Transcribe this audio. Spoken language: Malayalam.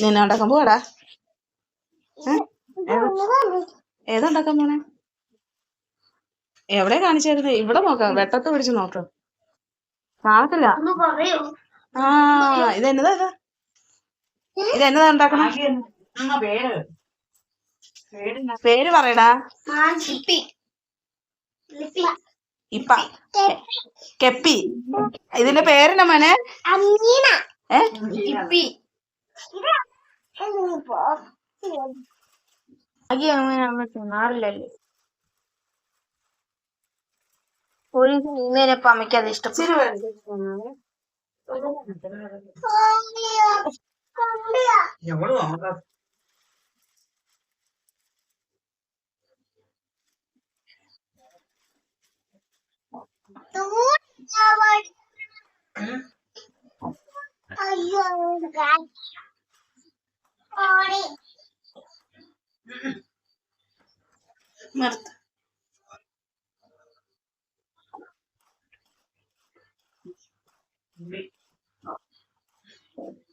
നിന്നെ ഉണ്ടാക്കാൻ പോടാ ഏതുണ്ടാക്കാൻ പോണേ? എവിടെ കാണിച്ചായിരുന്നു ഇവിടെ നോക്കാം വെട്ടത്ത് പിടിച്ച് നോക്കാം. കാണത്തില്ല ആ ഇത് എന്നതാ ഇത് ഇത്? എന്നതാ ഉണ്ടാക്കണ? പേര്? പറയടാ. ഇപ്പ. കെപ്പി. ഇതിന്റെ പേരെന്നാ മോനെ? ലിപ്പി അയ്യോ അങ്ങനെ നമ്മൾ തിന്നാറില്ലല്ലോ ഒരു ഇന്നലെ ഇപ്പൊ അമ്മയ്ക്ക് അത് ഇഷ്ടപ്പെട്ടു Marta. Thank.